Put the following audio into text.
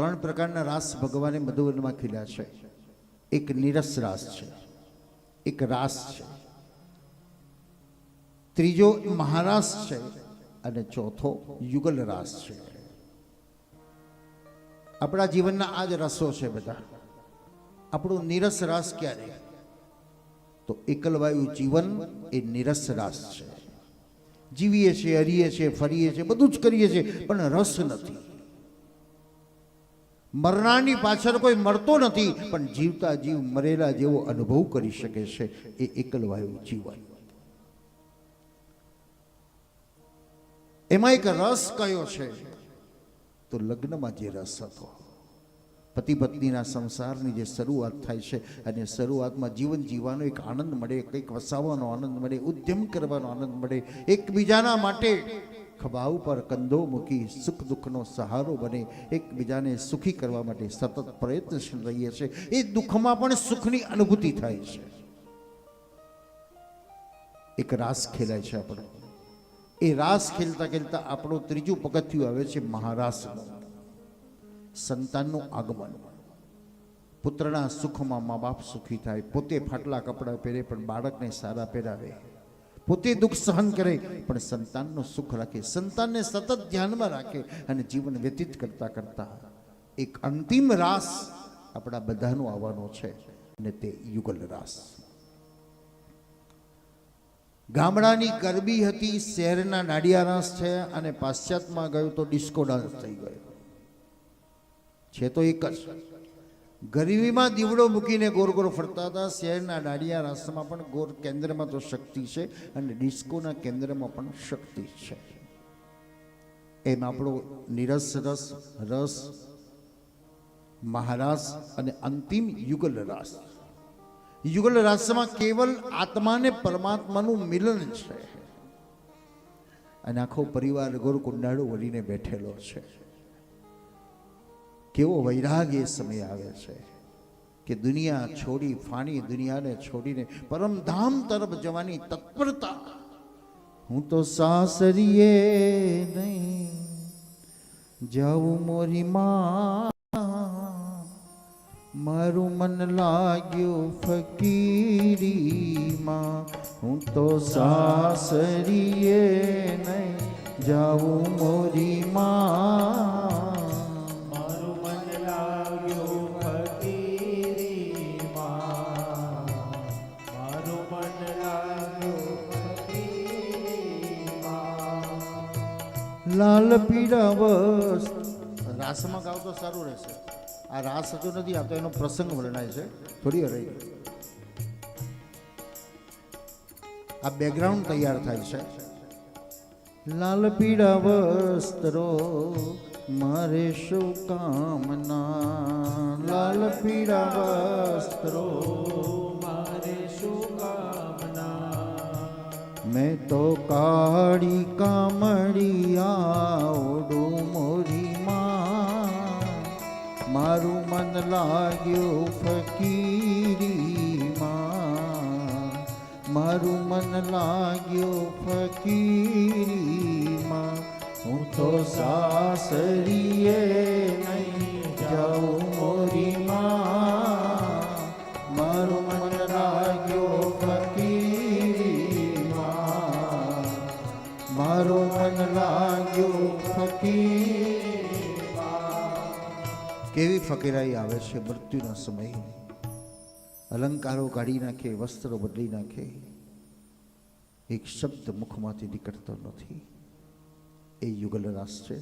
ત્રણ પ્રકારના રાસ ભગવાને મધુવનમાં ખીલ્યા છે. એક નિરસ રાસ છે. એક રાસ છે. ત્રીજો મહારાસ છે અને ચોથો યુગલ રાસ છે. આપણા જીવનના આ જ રસો છે બધા. આપણો નિરસ રાસ ક્યારે? તો એકલવાયુ જીવન એ નિરસ રાસ છે. જીવીએ છીએ, હરીએ છીએ, ફરીએ છીએ, બધું જ કરીએ છીએ, પણ રસ નથી. મરનારની પાછળ કોઈ મરતો નથી, પણ જીવતા જીવ મરેલા જેવો અનુભવ કરી શકે છે એ એકલવાયું જીવન. એમાં એક રસ કયો છે? તો લગ્નમાં જે રસ હતો. પતિ પત્નીના સંસારની જે શરૂઆત થાય છે અને શરૂઆતમાં જીવન જીવવાનો એક આનંદ મળે, કંઈક વસાવવાનો આનંદ મળે, ઉદ્યમ કરવાનો આનંદ મળે, એકબીજાના માટે ખભા ઉપર કંદો મૂકી સુખ દુઃખનો સહારો બને. એકબીજાને સુખી કરવા માટે સતત પ્રયત્નશીલ રહીએ છીએ. એ દુઃખમાં પણ સુખની અનુભૂતિ થાય છે. એક રાસ ખેલાય છે આપણો. એ રાસ ખેલતા ખેલતા આપણું ત્રીજું પગથિયું આવે છે મહારાસનું. સંતાનનું આગમન. પુત્રના સુખમાં મા બાપ સુખી થાય. પોતે ફાટલા કપડાં પહેરે પણ બાળકને સારા પહેરાવે. પોતે દુઃખ સહન કરે, પણ સંતાનનું સુખ રાખે. સંતાનને સતત ધ્યાનમાં રાખે અને જીવન વ્યતીત કરતા કરતા એક અંતિમ રાસ આપણા બધાનો આવવાનો છે અને તે યુગલ રાસ. ગામડાની ગરબી હતી, શહેરના નાડિયા રાસ છે અને પાશ્ચાત્યમાં ગયું તો ડિસ્કો ડાન્સ થઈ ગયો. છે તો એક જ. ગરીબીમાં દીવડો મૂકીને ગોર ગોર ફરતા હતા. શહેરના ડાડિયા રાસ્તામાં પણ ગોર કેન્દ્રમાં તો શક્તિ છે અને ડિસ્કોના કેન્દ્રમાં પણ શક્તિ છે. એમ આપણો નિરસ રસ રસ, મહારાસ અને અંતિમ યુગલ રાસ. યુગલ રાસમાં કેવલ આત્માને પરમાત્માનું મિલન છે. અને આખો પરિવાર ગોર કુંડાળો વળીને બેઠેલો છે. કેવો વૈરાગ એ સમય આવે છે કે દુનિયા છોડી, ફાણી દુનિયાને છોડીને પરમધામ તરફ જવાની તત્પરતા. હું તો સાસરીએ નહીં જાઉં મોરી મારું મન લાગ્યું ફકીરીમાં. હું તો સાસરીએ નહીં જાઉં મોરી માં. લાલ પીળા વસ રાસમાં ગાવ તો સારું રહેશે. આ રાસ હજુ નથી આવતો એનો પ્રસંગ વર્ણાય છે. થોડી રહી આ બેકગ્રાઉન્ડ તૈયાર થાય છે. લાલ પીળા વસ્ત્રો મારે શું કામના? લાલ પીળા વસ્ત્રો લાગ્યું ફકીરીમાં મારું મન લાગ્યો ફકીરીમાં હું તો સાસરીએ નહીં જાઉં મોરી કેવી ફકીરાઈ આવે છે મૃત્યુના સમયે? અલંકારો કાઢી નાખે, વસ્ત્રો બદલી નાખે. એક શબ્દ મુખમાંથી નીકળતો નથી. એ યુગલ રાસ છે